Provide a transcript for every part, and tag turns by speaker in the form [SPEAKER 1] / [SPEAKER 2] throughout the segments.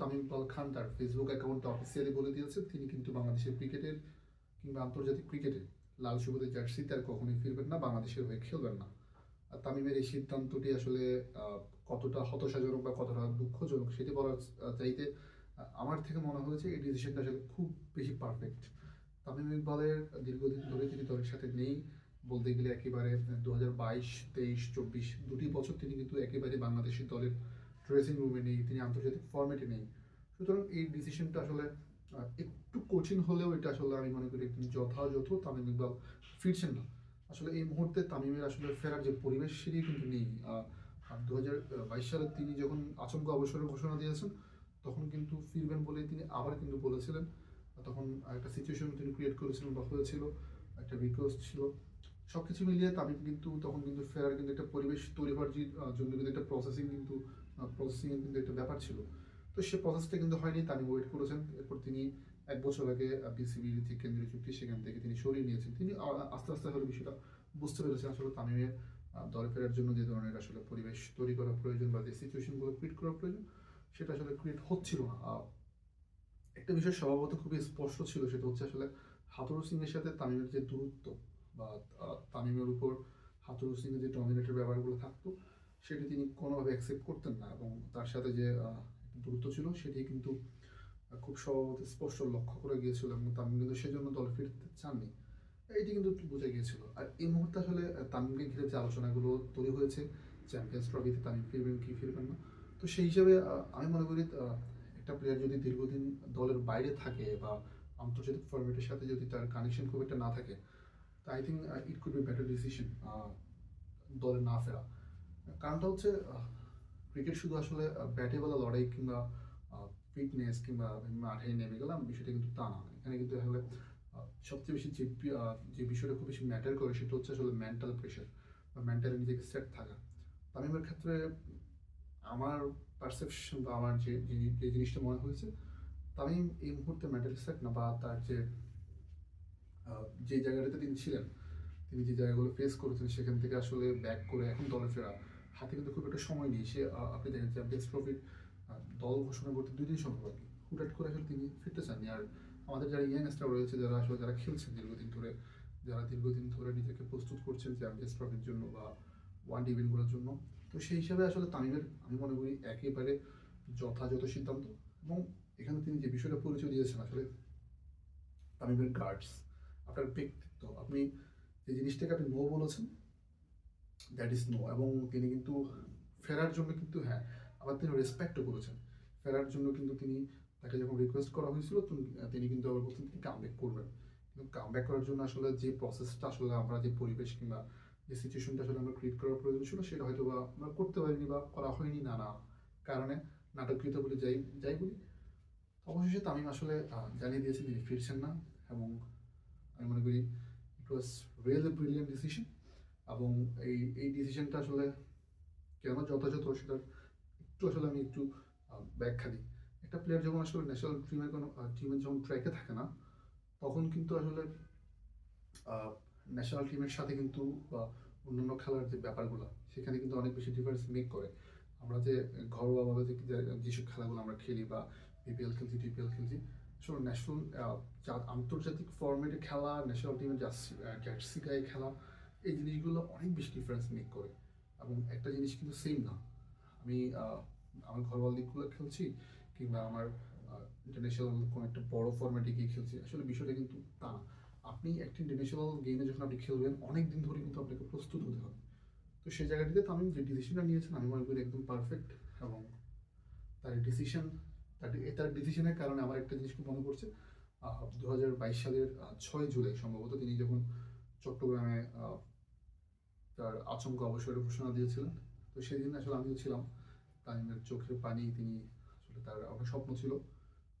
[SPEAKER 1] তামিম খান তার ফেসবুক অ্যাকাউন্টে অফিসিয়ালি বলে দিয়েছেন তিনি কিন্তু বাংলাদেশের ক্রিকেটের কিংবা আন্তর্জাতিক ক্রিকেটে লাল সবুজের জার্সি তার কখনোই ফিরবেন না, বাংলাদেশের হয়ে খেলবেন না। আর তামিমের এই সিদ্ধান্তটি আসলে কতটা হতাশাজনক বা কতটা দুঃখজনক সেটি বলার চাইতে আমার থেকে মনে হয়েছে এই ডিসিশনটা আসলে খুব বেশি পারফেক্ট তামিম ইকবালের দীর্ঘদিন ধরে তিনি দলের সাথে নেই। বলতে গেলে একেবারে দু হাজার বাইশ, তেইশ, চব্বিশ দুটি বছর তিনি কিন্তু একেবারে বাংলাদেশের দলের ড্রেসিং রুমে নেই, তিনি আন্তর্জাতিক ফর্মেটে নেই। সুতরাং এই ডিসিশনটা আসলে একটু কঠিন হলেও এটা আসলে আমি মনে করি একটি যথাযথ তামিম ইকবাল ফিরছেন না। আসলে এই মুহূর্তে তামিমের আসলে ফেরার যে পরিবেশ সেটি কিন্তু নেই। দু হাজার বাইশ সালে তিনি যখন আচমকা অবসরের ঘোষণা দিয়েছেন, তখন কিন্তু ফিরবেন বলে তিনি আবার কিন্তু বলেছিলেন। তখন একটা সিচুয়েশন তিনি ক্রিয়েট করেছিলেন বা হয়েছিল, একটা রিকোয়েস্ট ছিল। সব কিছু মিলিয়ে তামিম কিন্তু তখন কিন্তু ফেরার কিন্তু একটা পরিবেশ তৈরি হওয়ার জন্য কিন্তু একটা প্রসেসিং কিন্তু প্রসেসিং কিন্তু একটা ব্যাপার ছিল। তো সে প্রসেসটা কিন্তু হয়নি, তামিম ওয়েট করেছেন। এরপর তিনি এক বছর আগে বিসিবি যে কেন্দ্রীয় চুক্তি, সেখান থেকে তিনি সরিয়ে নিয়েছেন। তিনি আস্তে আস্তে হলে বিষয়টা বুঝতে পেরেছেন আসলে তামিমের দলে ফেরার জন্য যে ধরনের আসলে পরিবেশ তৈরি করা প্রয়োজন বা যে সিচুয়েশনগুলো ক্রিয়েট করা প্রয়োজন, সেটা আসলে ক্রিয়েট হচ্ছিল না। একটা বিষয় স্বভাবত খুবই স্পষ্ট ছিল, সেটা হচ্ছে আসলে হাতুরু সিং এর সাথে তামিমের যে দূরত্ব বা তামিমের উপর হাতুরু সিং এর যে ডমিনেটের ব্যাপারগুলো থাকতো, সেটি তিনি কোনোভাবে অ্যাকসেপ্ট করতেন না এবং তার সাথে যে দূরত্ব ছিল সেটি কিন্তু খুব স্বভাবত স্পষ্ট লক্ষ্য করে গিয়েছিল এবং তামিম কিন্তু সেজন্য দলে ফিরতে চাননি। এটি কিন্তু বোঝা গিয়েছিল। আর এই মুহূর্তে আসলে তামিমকে ঘিরে যে আলোচনাগুলো তৈরি হয়েছে, চ্যাম্পিয়ন্স ট্রফিতে তামিম ফিরবেন কি ফিরবেন না, তো সেই হিসাবে আমি মনে করি একটা প্লেয়ার যদি দীর্ঘদিন দলের বাইরে থাকে বা আন্তর্জাতিক ফরম্যাটের সাথে যদি তার কানেকশন খুব একটা না থাকে I think it could be better decision দলে না ফেরা। কারণটা হচ্ছে ক্রিকেট শুধু আসলে ব্যাটে বলা লড়াই কিংবা ফিটনেস কিংবা মাঠে নেমে গেলাম, বিষয়টা কিন্তু তা না। এখানে কিন্তু আসলে সবচেয়ে বেশি যে যে বিষয়টা খুব বেশি ম্যাটার করে, সেটা হচ্ছে আসলে মেন্টাল প্রেশার বা মেন্টালি নিজেকে সেট থাকা। তামিমের ক্ষেত্রে আমার পারসেপশন বা আমার যে, যে- জিনিসটা মনে হয়েছে, তামিম এই মুহূর্তে মেন্টালি সেট না বা তার যে যে জায়গাটাতে তিনি ছিলেন, তিনি যে জায়গাগুলো ফেস করেছেন, সেখান থেকে আসলে ব্যাক করে এখন দলে ফেরা, হাতে কিন্তু খুব একটা সময় নেই। সে আপনি দেখেন চ্যাম্পিয়ন্স ট্রফির দল ঘোষণা করতে দুই দিন সম্ভব আর কি হুটহাট করে আসলে তিনি ফিরতে চাননি। আর আমাদের যারা ইয়াংস্টার রয়েছে, যারা আসলে যারা খেলছেন দীর্ঘদিন ধরে, যারা দীর্ঘদিন ধরে নিজেকে প্রস্তুত করছেন চ্যাম্পিয়ন্স ট্রফির জন্য বা ওয়ান ডে ইভেন্টগুলোর জন্য, তো সেই হিসাবে আসলে তামিমের, আমি মনে করি, একেবারে যথাযথ সিদ্ধান্ত। এবং এখানে তিনি যে বিষয়টা পরিচয় দিয়েছেন, আসলে তামিমের গার্ডস আপনার ব্যক্তিত্ব আপনি যে জিনিসটাকে আপনি নো বলেছেন। দ্যাট ইজ নো এবং তিনি কিন্তু ফেরার জন্য কিন্তু হ্যাঁ আবার তিনি রেসপেক্টও করেছেন। ফেরার জন্য কিন্তু তিনি তাকে যখন রিকোয়েস্ট করা হয়েছিল তিনি- কিন্তু আবার বলছেন তিনি কামব্যাক করবেন। কিন্তু কামব্যাক করার জন্য আসলে যে প্রসেসটা আসলে আমরা, যে পরিবেশ কিংবা যে সিচুয়েশনটা আসলে আমরা ক্রিয়েট করার প্রয়োজন ছিল, সেটা হয়তো বা আমরা করতে পারিনি বা করা হয়নি নানা কারণে নাটকীয়ত বলে যাই যাই বলি। অবশেষে তামিম আসলে জানিয়ে দিয়েছেন তিনি ফিরছেন না এবং আমি মনে করি it was really brilliant decision এবং এই এই ডিসিশনটা আসলে কেন যথাযথ সেটার একটু আসলে আমি একটু ব্যাখ্যা দিই। একটা প্লেয়ার যখন আসলে ন্যাশনাল টিমের কোনো টিমের যখন ট্র্যাকে থাকে না, তখন কিন্তু আসলে ন্যাশনাল টিমের সাথে কিন্তু, বা, অন্যান্য খেলার যে ব্যাপারগুলো, সেখানে কিন্তু অনেক বেশি ডিফারেন্স মেক করে। আমরা যে ঘরোয়াভাবে যে যেসব খেলাগুলো আমরা খেলি বা বিপিএল খেলছি টিপিএল খেলছি আসলে ন্যাশনাল আন্তর্জাতিক ফর্মেটে খেলা ন্যাশনাল টিমের জার্সি গায়ে খেলা, এই জিনিসগুলো অনেক বেশি ডিফারেন্স মেক করে। এবং একটা জিনিস কিন্তু সেম না। আমি আমার ঘরোয়া লিগগুলো খেলছি, কিংবা আমার ইন্টারন্যাশনাল কোনো একটা বড় ফর্মেটে গিয়ে খেলছি। আসলে বিষয়টা কিন্তু তা না। আপনি একটা ইন্টারন্যাশনাল গেমে যখন আপনি খেলবেন অনেক দিন ধরে কিন্তু আপনাকে প্রস্তুত হতে হবে। তো সেই জায়গাটিতে তামিম যে ডিসিশনটা নিয়েছেন, আমি মনে করি একদম পারফেক্ট এবং তার ডিসিশন তার ডিসিশনের কারণে আমার একটা জিনিস খুব মনে পড়ছে। দু হাজার বাইশ সালের ছয় জুলাই সম্ভবত তিনি যখন চট্টগ্রামে তার আচমকা অবসরের ঘোষণা দিয়েছিলেন, তো সেই দিন আসলে আমিও ছিলাম। তামিমের চোখের পানি, তিনি আসলে তার অনেক স্বপ্ন ছিল।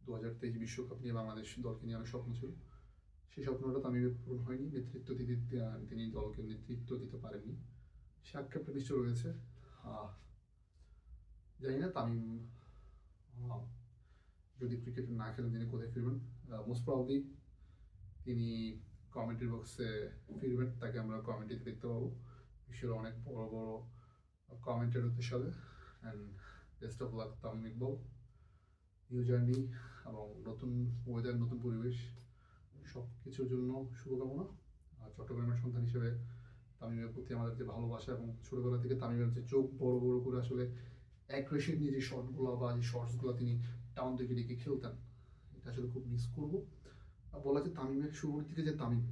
[SPEAKER 1] দু হাজার তেইশ বিশ্বকাপ নিয়ে বাংলাদেশ দলকে নিয়ে অনেক স্বপ্ন ছিল। সেই স্বপ্নটা তামিমের পূরণ হয়নি। নেতৃত্ব দিতে তিনি দলকে নেতৃত্ব দিতে পারেননি। সে আক্ষেপটা নিশ্চয় রয়েছে। জানি না তামিম যদি ক্রিকেট না খেলেন, তিনি কোথায় ফিরবেন? মোস্ট প্রবলি তিনি কমেন্ট্রি বক্সে ফিরবেন, তাকে আমরা কমেন্ট্রিতে দেখতে পাবো। বিশ্বের অনেক বড় বড় কমেন্টের উদ্দেশ্যে and best of luck Tamim Iqbal. New journey এবং নতুন ওয়েদার নতুন পরিবেশ সব কিছুর জন্য শুভকামনা। আর চট্টগ্রামের সন্তান হিসেবে তামিমের প্রতি আমাদের যে ভালোবাসা এবং ছোটোবেলা থেকে তামিমের যে চোখ বড় বড় করে আসলে অ্যাগ্রেসিভ নিয়ে যে শর্টগুলো বা যে শর্টসগুলো তিনি টাউন থেকে ডেকে খেলতেন এটা আসলে খুব মিস করব। বলা যায় তামিমের শুরুর দিকে যে তামিম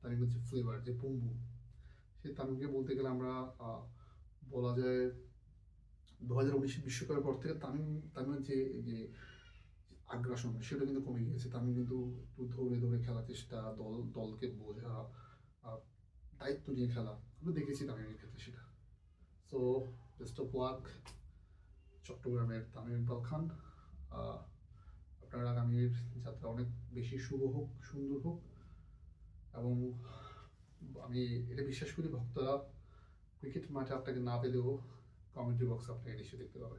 [SPEAKER 1] তামিম হচ্ছে ফ্লেভার যে পুম্বু। সেই তামিমকে বলতে গেলে আমরা বলা যায় দু হাজার উনিশ বিশ্বকাপের পর থেকে তামিম, তামিমের যে যে আগ্রাসন, সেটা কিন্তু কমে গিয়েছে। তামিম কিন্তু একটু ধরে ধরে খেলার চেষ্টা, দল, দলকে বোঝা দায়িত্ব নিয়ে খেলা। আমরা দেখেছি তামিমের ক্ষেত্রে সেটা। সো বেস্ট অফ লাক চট্টগ্রামের তামিম ইকবাল খান। আপনার আগামীর যাত্রা অনেক বেশি শুভ হোক, সুন্দর হোক এবং আমি এটা বিশ্বাস করি ভক্তরা ক্রিকেট মাঠে আপনাকে না পেলেও কমেন্ট্রি বক্স আপনাকে নিশ্চয়ই দেখতে পাবে।